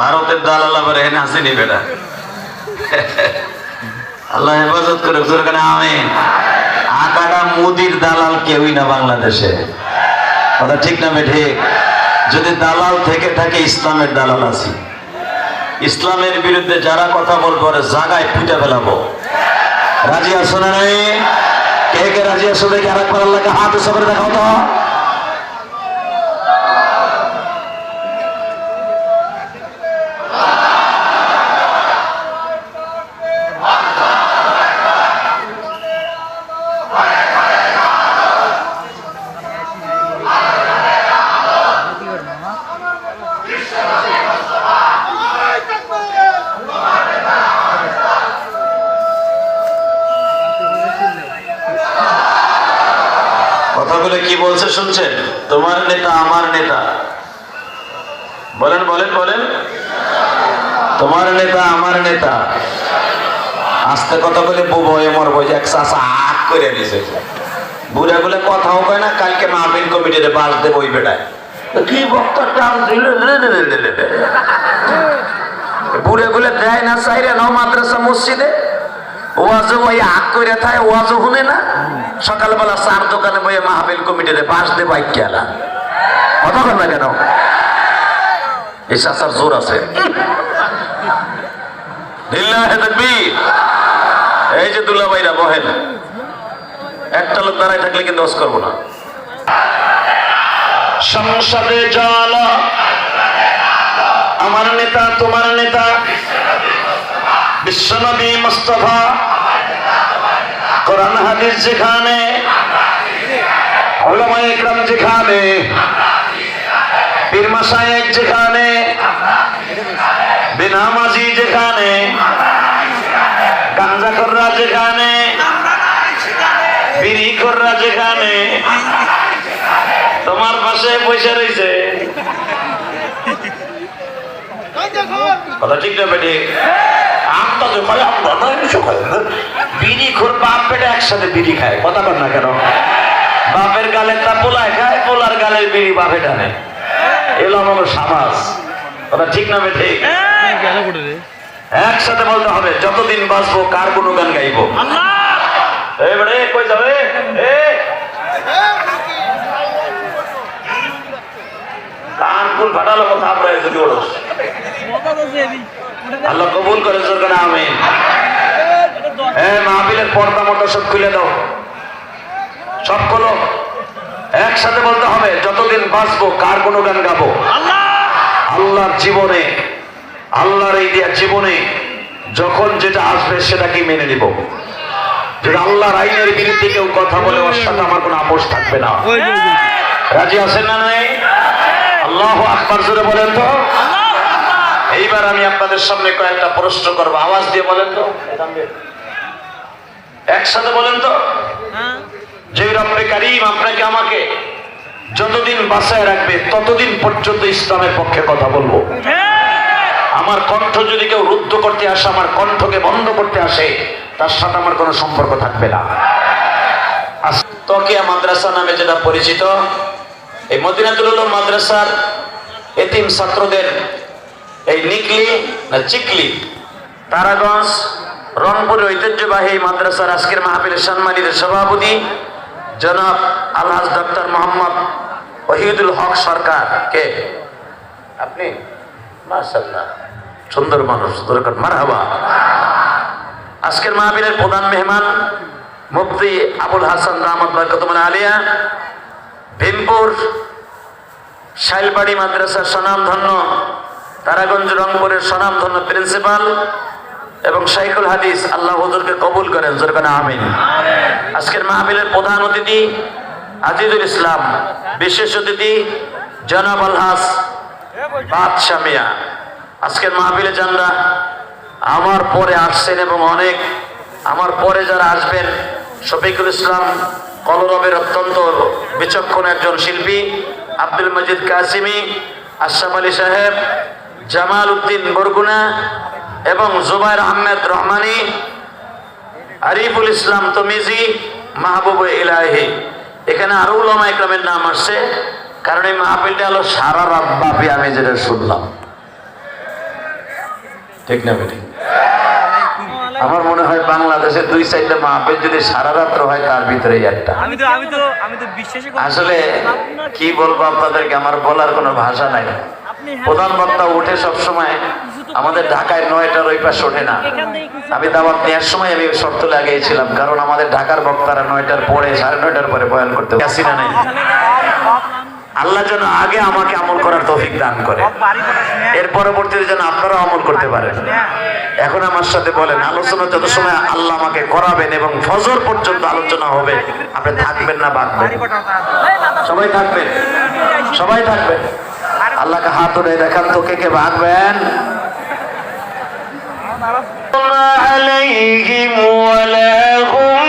ভারতের দালাল আবার এখানে আসেনি বেটা। আল্লাহ হেফাজত করে জোরখানে আমি আকাটা মুদির দালাল কেউই না বাংলাদেশে। কথা ঠিক না বেঠে? যদি দালাল থেকে থাকে, ইসলামের দালাল আছি। ইসলামের বিরুদ্ধে যারা কথা বলব জাগায় পুঁতে ফেলাবো। রাজি আছো না কে কে রাজি আছো দেখি আর একবার আল্লাহকে হাত সবরে দেখাও তো। কথাগুলো কি বলছে শুনছেন? তোমার নেতা, আমার নেতা। বলেন বলেন বলেন। তোমার নেতা, আমার নেতা। আস্তে কথা বলে বুবয়ে মরবো যে এক করে দিছে বুড়া বলে কথাও কয় না, কালকে মাহফিল কমিটিতে বাস দেবো ওই বেটায়। কি বক্তা বুড়ে গুলে দেয় না, চাইরে নাও মাদ্রাসা, মসজিদে। ওয়াজও ওই আগ করে থাকে না? সকালবেলা দোকানে কমিটিতে কথা না কেন? এই জোর আছে। এই যে দুলা ভাইরা বহেন, একটা লোক থাকলে কিন্তু দোষ করব না। সংসদে জল আমার নেতা, তোমার নেতা। বিশ্বনবী মুস্তফা। কোরআন, হাদিস যেখানে ওলামা ইকরাম যেখানে, পীর মাসায়েক যেখানে বেনামাজি যেখানে গাঞ্জা কররা যেখানে, বিড়ি কররা যেখানে, তোমার পাশে পয়সা রয়েছে। কথা ঠিক না বেটি যে খায় আমরা বিড়ি খোর বাপ বেটা একসাথে বিড়ি খায় কথা বল না কেন? বাপের গালের তা পোলায় খায় পোলার গালের বিড়ি বাপে টানে। এলো আমার সমাজ। কথা ঠিক না বেটি একসাথে বলতে হবে যতদিন বাঁচবো কার কোনো গান গাইবো এবারে কই যাবে? এ! কান কুল ফাটালো কথা আমরা যদি ওড়স আল্লাহ কবুল করে আমি হ্যাঁ মাহফিলের পর্দা মতো সব খুলে দাও। সব খোলো। একসাথে বলতে হবে যতদিন বাঁচবো কার কোনো গান গাবো? আল্লাহর জীবনে আল্লাহর এই দিয়া জীবনে যখন যেটা আসবে সেটাকে মেনে নিব। যদি আল্লাহর আইনের বিরুদ্ধে কেউ কথা বলে ওর সাথে আমার কোনো আপোষ থাকবে না। রাজি আছেন না নাই? আল্লাহ আকবার জোরে বলেন তো। এইবার আমি আপনাদের সামনে কয়েকটা প্রশ্ন করব। আওয়াজ দিয়ে বলেন তো। একসাথে বলেন তো। যে রব্বে কারিম আপনাকে আমাকে যতদিন বাঁচায় রাখবে, ততদিন পর্যন্ত ইসলামের পক্ষে কথা বলব। আমার কণ্ঠ যদি কেউ রুদ্ধ করতে আসে, আমার কণ্ঠকে বন্ধ করতে আসে, তার সাথে আমার কোনো সম্পর্ক থাকবে না। তকিয়া মাদ্রাসা নামে যেটা পরিচিত এই মদিনাতুল মাদ্রাসার এতিম ছাত্রদের এই নিকলি না চিকলি? তারাগঞ্জ রংপুরের ঐতিহ্যবাহী মাদ্রাসার আজকের মাহফিলের সম্মানিত সভাপতি জনাব আলহাজ ডক্টর মোহাম্মদ ওহিদুল হক সরকার। কে? আপনি? সুন্দর মানুষ দরকার মারহাবা। আজকের মাহফিলের প্রধান মেহমান মুফতি আবুল হাসান রহমত বরকতমান আলিয়া। ভীমপুর শাইলবাড়ি মাদ্রাসার স্বনামধন্য, তারাগঞ্জ রংপুরের স্বনামধন্য প্রিন্সিপাল এবং শাইখুল হাদিস, আল্লাহ হুজুরকে কবুল করেন জোরকানা আমিন। আজকের মাহফিলের প্রধান অতিথি আজিজুল ইসলাম, বিশেষ অতিথি জনাব আলহাস বাদশাহ মিয়া। আজকের মাহফিলে যানরা আমার পরে আসছেন এবং অনেক, আমার পরে যারা আসবেন, শফিকুল ইসলাম কলরবের অত্যন্ত বিচক্ষণ একজন শিল্পী, আব্দুল মজিদ কাসিমি, আশরাফ আলী সাহেব, জামাল উদ্দিন বরগুনা এবং জুবাইর আহমেদ রহমানি, আরিফুল ইসলাম তমিজি, মাহবুব ইলাহি। এখানে আরও উলামা ইকরামের নাম আসছে, কারণ এই মাহফিলটা হলো সারা রাত ব্যাপী আমি যেটা শুনলাম। ঠিক না বেটি? আমার মনে হয় বাংলাদেশের দুই সাইডে মাহফিল যদি সারা রাত্র হয় তার ভিতরে একটা। আমি তো আমি তো আমি তো বিশ্বাসই আসলে কি বলব আপনাদেরকে? আমার বলার কোনো ভাষা নাই। আপনি প্রধান বক্তা উঠে সব সময় আমাদের ঢাকায় নয়টার ওই পাশ ওঠে না। আমি দাওয়াত নেওয়ার সময় আমি শর্ত লাগিয়েছিলাম কারণ আমাদের ঢাকার বক্তারা নয়টার পরে সাড়ে নয়টার পরে বয়ান করতে আসি না নাই আল্লাহ যেন আগে আমাকে আমল করার তৌফিক দান করে বাড়ি কটা শুনে এর পরবর্তীতে যেন আপনারাও আমল করতে পারেন এখন আমার সাথে বলেন আলোচনা যত সময় আল্লাহ আমাকে করাবেন এবং ফজর পর্যন্ত আলোচনা হবে আপনি থাকবেন না বাঁধবেন বাড়ি কটা তাড়াতাড়ি। সবাই থাকবেন সবাই থাকবেন আল্লাহকে হাত ধরে দেখান তো কে কে ভাগবেন عليهم ولا هم